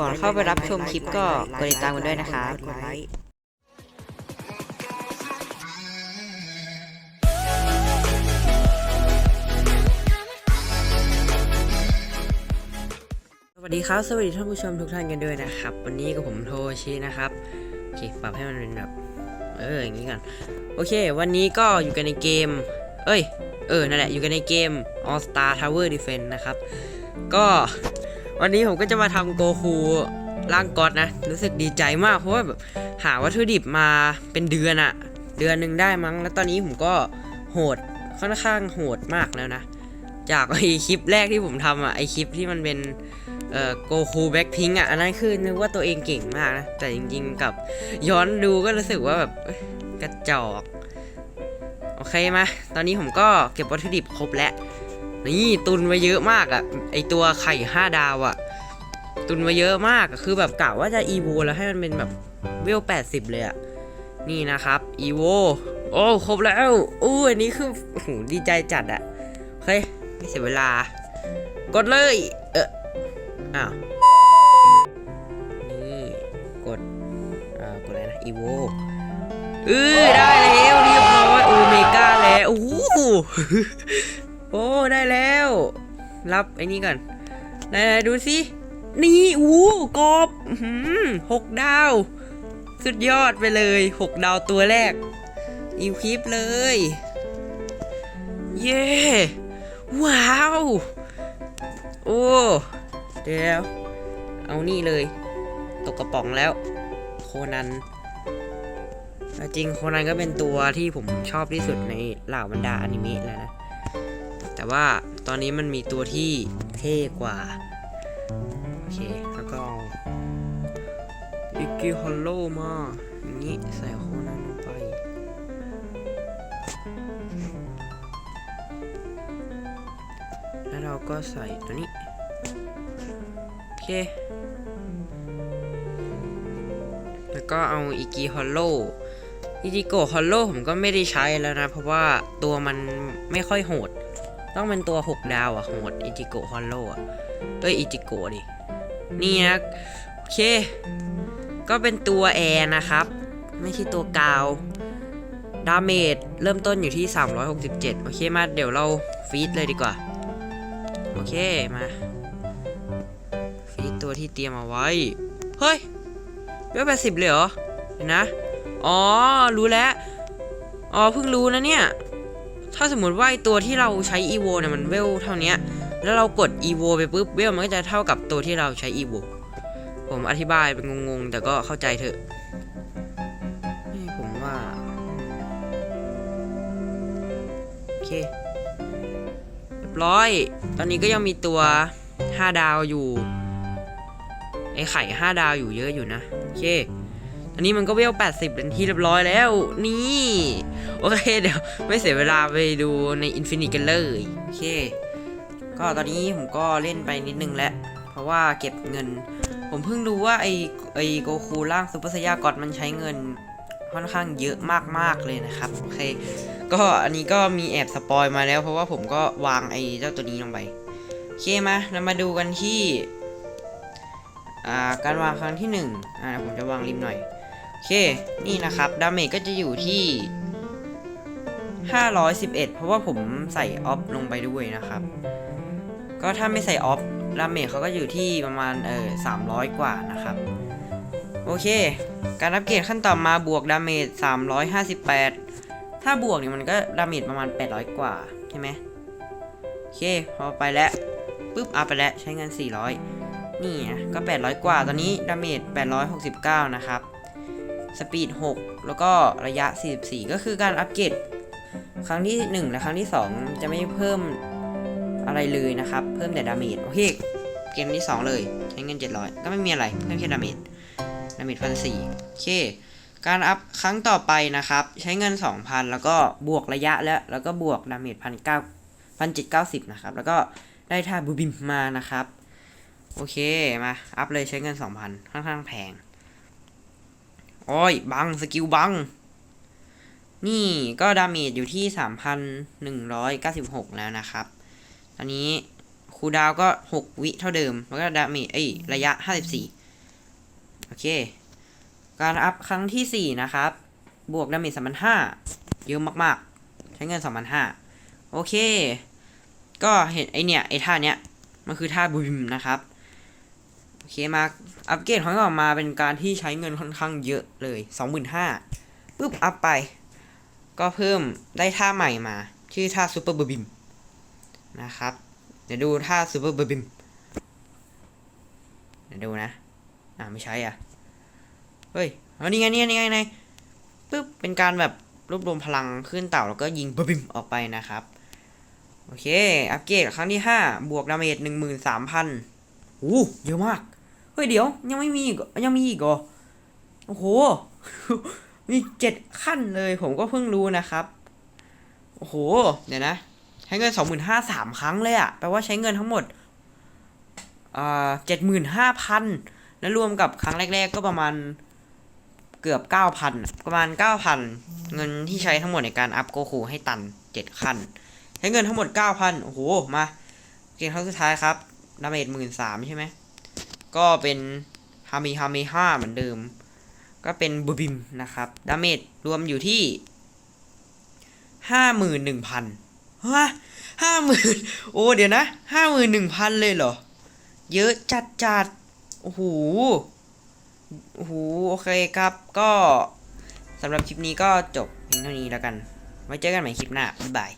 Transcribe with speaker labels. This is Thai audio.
Speaker 1: ก่อนเข้าไปรับชมคลิปก็กดติดตามกันด้วยนะครับ
Speaker 2: กดไลค์
Speaker 1: สวัสดีครับ สวัสดีท่านผู้ชมทุกท่านกันด้วยนะครับ วันนี้กับผมโทชินะครับโอเคปรับให้มันเป็นแบบเอออย่างนี้กันโอเค วันนี้ก็อยู่กันในเกม เอ้ย เออ นั่นแหละ อยู่กันในเกม All Star Tower Defense นะครับ ก็ วันนี้ผมก็จะมาทำโกคูร่างก๊อตนะ รู้สึกดีใจมากเพราะว่าแบบหาวัตถุดิบมาเป็นเดือนอะเดือนหนึ่งได้มั้ง แล้วตอนนี้ผมก็โหดค่อนข้างโหดมากแล้วนะ จากไอคลิปแรกที่ผมทำอะไอคลิปที่มันเป็นเอ่อโกคูแบ็คพิงอะอันนั้นคือนึกว่าตัวเองเก่งมากนะ แต่จริงๆกับย้อนดูก็รู้สึกว่าแบบกระจอก โอเคมา ตอนนี้ผมก็เก็บวัตถุดิบครบแล้ว นี่ตุนไว้เยอะมากอะไอตัวไข่ห้าดาวอะตุนไว้เยอะมากคือแบบกะว่าจะอีโวแล้วให้มันเป็นแบบเวลแปดสิบเลยอะนี่นะครับอีโวโอ้ครบแล้วอู้อันนี้คือโหดีใจจัดอะโอเคไม่เสียเวลา กดเลย เอออ้าวนี่กดอ่ากดอะไรนะอีโวเออได้แล้วเรียบร้อยโอเมก้าแล้วโอ้ อ้ได้แล้ว รับไอ้นี่ก่อนไหนๆดูสิ นี่อู้กบอื้อหือหกดาว สุดยอดไปเลยหกดาวตัวแรกอีคลิปเลย เย้ ว้าว โอ้เดี๋ยว เอานี่เลย ตกกระป๋องแล้ว โคนันจริงโคนันก็เป็นตัวที่ผมชอบที่สุดในเหล่าบรรดาอนิเมะแล้วนะ แต่ว่าตอนนี้มันมีตัวที่เท่กว่า โอเค แล้วก็อิกกี้ฮอลโลมาอย่างนี้ใส่โคนันลงไปแล้วเราก็ใส่ตัวนี้ โอเค แล้วก็เอาอีกีฮอลโลอีจิโกฮอลโลผมก็ไม่ได้ใช้แล้วนะ เพราะว่าตัวมันไม่ค่อยโหด ต้องเป็นตัว 6 ดาวอะโหดอีจิโกฮอลโลอะเอ้ยอีจิโกดินี่นะโอเค ก็เป็นตัวแอร์นะครับ ไม่ใช่ตัวกาว ดาเมจเริ่มต้นอยู่ที่ 367 โอเคมาเดี๋ยวเราฟีดเลยดีกว่า โอเคมา ฟีดตัวที่เตรียมเอาไว้ เฮ้ยเวลแปดสิบเลยเหรอเห็นนะ อ๋อ รู้แล้ว อ๋อ เพิ่งรู้นะเนี่ย ถ้าสมมติว่าตัวที่เราใช้ EVO เนี่ยมันเวลเท่านี้แล้วเรากด EVO ไปปุ๊บเวลมันก็จะเท่ากับตัวที่เราใช้ EVO ผมอธิบายเป็นงงๆ แต่ก็เข้าใจเถอะนี่ผมว่าโอเคเรียบร้อย ตอนนี้ก็ยังมีตัว 5 ดาวอยู่ไอไข่ 5 ดาวอยู่เยอะอยู่นะ โอเค อนนี้มันก็เวล 80 เป็นที่เรียบร้อยแล้ว นี่ โอเค เดี๋ยวไม่เสียเวลาไปดูใน Infinite กันเลย โอเค ก็ตอนนี้ผมก็เล่นไปนิดนึงแล้ว เพราะว่าเก็บเงิน ผมเพิ่งรู้ว่าไอไอโกคูร่างซูเปอร์ไซยากอดมันใช้เงินค่อนข้างเยอะมากๆเลยนะครับ โอเค ก็อันนี้ก็มีแอบสปอยมาแล้ว เพราะว่าผมก็วางไอ้เจ้าตัวนี้ลงไปโอเคมาเรามาดูกันที่าการวางครั้งที่หนึ่งอ่าผมจะวางริมหน่อย โอเค นี่นะครับ ดาเมจก็จะอยู่ที่ 511 เพราะว่าผมใส่ออฟลงไปด้วยนะครับ ก็ถ้าไม่ใส่ออฟ ดาเมจเขาก็อยู่ที่ประมาณเออ300 กว่านะครับ โอเค การอัปเกรดขั้นต่อมาบวกดาเมจ 358 ถ้าบวกเนี่ยมันก็ดาเมจประมาณ 800 กว่า ใช่ไหมโอเค พอไปแล้วปุ๊บอัพไปแล้วใช้เงิน 400 นี่ก็ 800 กว่า ตอนนี้ดาเมจ 869 นะครับ สปีด 6 แล้วก็ระยะ 44 ก็คือการอัปเกรดครั้งที่ 1 และครั้งที่ 2 จะไม่เพิ่มอะไรเลยนะครับ เพิ่มแต่ดาเมจ โอเค เกมที่ 2 เลยใช้เงิน 700 ก็ไม่มีอะไร เพิ่มแค่ดาเมจ ดาเมจพันสี่โอเค การอัพครั้งต่อไปนะครับ ใช้เงิน 2,000 แล้วก็บวกระยะแล้ว แล้วก็บวกดาเมจพันเก้าพันเจ็ดเก้าสิบนะครับ แล้วก็ได้ท่าบูบิมมานะครับ โอเค มา อัพเลยใช้เงิน 2,000ค่อนข้างแพง โอ้ย บัง สกิลบัง นี่ก็ดาเมจอยู่ที่ 3,196 แล้วนะครับ ตอนนี้คคูดาวก็ 6 วิเท่าเดิม แล้วก็ดาเมจเอ้ย ระยะ 54 โอเค การอัพครั้งที่ 4 นะครับ บวกดาเมจ3,500 เยอะมากๆ ใช้เงิน 2,500 โอเค ก็เห็นไอเนี่ย ไอท่าเนี้ย มันคือท่าบูมนะครับ เคมาอัปเกรดของมันออมาเป็นการที่ใช้เงินค่อนข้างเยอะเลย25,000ปุ๊บอัพไป ก็เพิ่มได้ท่าใหม่มา ชื่อท่าซูเปอร์เบอร์บิมนะครับ เดี๋ยวดูท่าซูเปอร์เบอร์บิมเดี๋ยวดูนะ อ่าไม่ใช่อะ เฮ้ยเอานี่ไงนี่ไงนี่ไงไงปุ๊บเป็นการแบบรวบรวมพลังขึ้นเต่าแล้วก็ยิงบบิมออกไปนะครับ โอเค อัปเกรดครั้งที่ 5 บวกดาเมจ13,000โอ้เยอะมาก ฮ้ยเดี๋ยว ยังไม่มีอีกยังมีอีกเหรอโอ้โห มีเจ็ดขั้นเลย ผมก็เพิ่งรู้นะครับ โอ้โห เดี๋ยวนะ ใช้เงินสองหมื่นห้าสามครั้งเลยอะแปลว่าใช้เงินทั้งหมดอ่าเจ็ดหมื่นห้าพันแล้วรวมกับครั้งแรก ๆ ก็ประมาณเกือบเก้าพันประมาณเก้าพันเงินที่ใช้ทั้งหมดในการอัพโกคูให้ตันเจ็ดขั้น ใช้เงินทั้งหมดเก้าพันโอ้โห มา เกมครั้งสุดท้ายครับดาเมจหมื่นสามใช่ไหม ก็เป็นฮามีฮามีห้าเหมือนเดิม ก็เป็นบูบิมนะครับดาเมจรวมอยู่ที่ห้าหมื่นหนึ่งพันฮะห้าหมื่นโอ้เดี๋ยวนะห้าหมื่นหนึ่งพันเลยเหรอ เยอะจัดจัดโอ้โหโอ้โหโอเคครับ ก็สำหรับคลิปนี้ก็จบเพียงเท่านี้แล้วกัน ไว้เจอกันใหม่คลิปหน้า บ๊ายบาย